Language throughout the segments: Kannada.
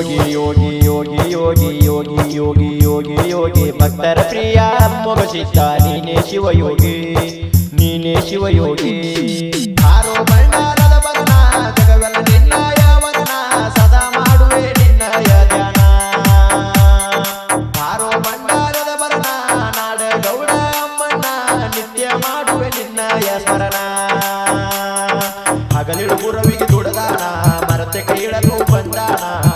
ಯೋಗಿ ಯೋಗಿ ಯೋಗಿ ಯೋಗಿ ಯೋಗಿ ಯೋಗಿ ಯೋಗಿ ಯೋಗಿ. ಭಕ್ತರ ಪ್ರಿಯ ಮೊಗಸಿದ್ದ ನೀನೇ ಶಿವಯೋಗಿ ನೀನೇ ಶಿವಯೋಗಿ. ವರಣ ಸದಾ ಮಾಡುವೆ ನಿನ್ನಯ ನಾಡ ಗೌಡ ನಿತ್ಯ ಹಗಲಿಡು ಗುರವಿಗೆ ದುಡದಾನ, ಮರತೆ ಬಂದಾನ.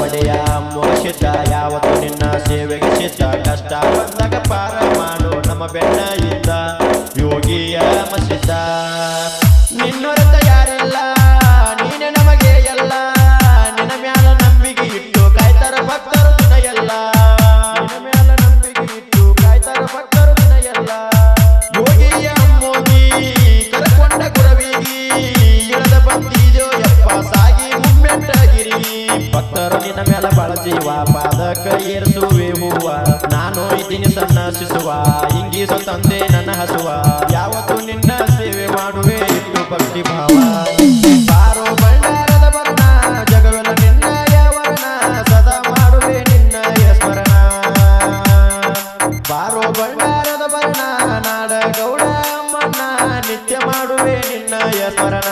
ಒಡೆಯ ಮೋಕ್ಷಿತ, ಯಾವತ್ತು ನಿನ್ನ ಸೇವೆಗೆ ಚಿತ್ತ ಕಷ್ಟ ಬಂದಾಗ ಪಾರ ಮಾಡು ನಮ್ಮ ಬೆನ್ನ ಇದ್ದ ಯೋಗಿಯ ಮಸಿದ್ದ ನಿನ್ನೊರತ ಯಾರಿಲ್ಲ? ನೀನೆ ನಮಗೆ ಎಲ್ಲ. ನಿನ್ನ ಮ್ಯಾಲ ನಂಬಿಕೆ ಇಟ್ಟು ಕಾಯ್ತಾರ ಭಕ್ತರು ಎಲ್ಲ ಪಾದಕ ಏರಿಸುವೆ ಹೂವ ನಾನು ಇದ್ದೀನಿ ಸಣ್ಣ ಶಿಸುವ ಇಂಗಿಸೋ ತಂದೆ ನನ್ನ ಹಸುವ. ಯಾವತ್ತು ನಿನ್ನ ಸೇವೆ ಮಾಡುವೆ ಇಟ್ಟು ಭಕ್ತಿ ಭಾವ. ಬಾರೋ ಭಂಡಾರದ ಬಣ್ಣ, ಜಗವೆಲ್ಲ ನಿನ್ನಯ ವರ್ಣ ಸದಾ ಮಾಡುವೆ ನಿನ್ನಯ ಸ್ಮರಣ ಬಾರೋ ಭಂಡಾರದ ಬಣ್ಣ ನಾಡ ಗೌಡ ಮಣ್ಣ ನಿತ್ಯ ಮಾಡುವೆ ನಿನ್ನಯ ಸ್ಮರಣ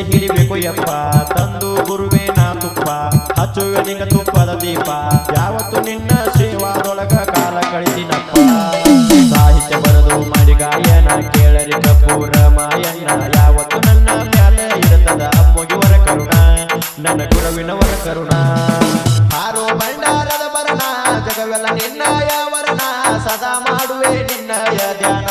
ಎತ್ತಿ ಹಿಡಿಬೇಕು ಯಪ್ಪ. ತಂದು ಗುರುವೇ ನಾ ತುಪ್ಪ. ಹಚ್ಚುವೆ ನಿಂಗ ತುಪ್ಪದ ದೀಪ. ಯಾವತ್ತು ನಿನ್ನ ಸೇವಾದೊಳಗ ಕಾಲ ಕಳಿಸಿನಪ್ಪ ಸಾಹಿತ್ಯ ಬರೆದು ಮಾಡಿ ಗಾಯನ ಕೇಳರಿ ಕಪೂರ ಮಾಯಣ್ಣ. ಯಾವತ್ತು ನನ್ನ ಮ್ಯಾಲ ಇರುತ್ತದ ಅಮ್ಮಗಿವರ ಕರುಣ. ನನ್ನ ಗುರುವಿನವರ ಕರುಣ. ಹಾರೋ ಭಂಡಾರದ ಬರಣ. ಜಗವೆಲ್ಲ ನಿನ್ನಯ ವರಣ ಸದಾ ಮಾಡುವೆ ನಿನ್ನಯ ಧ್ಯಾನ.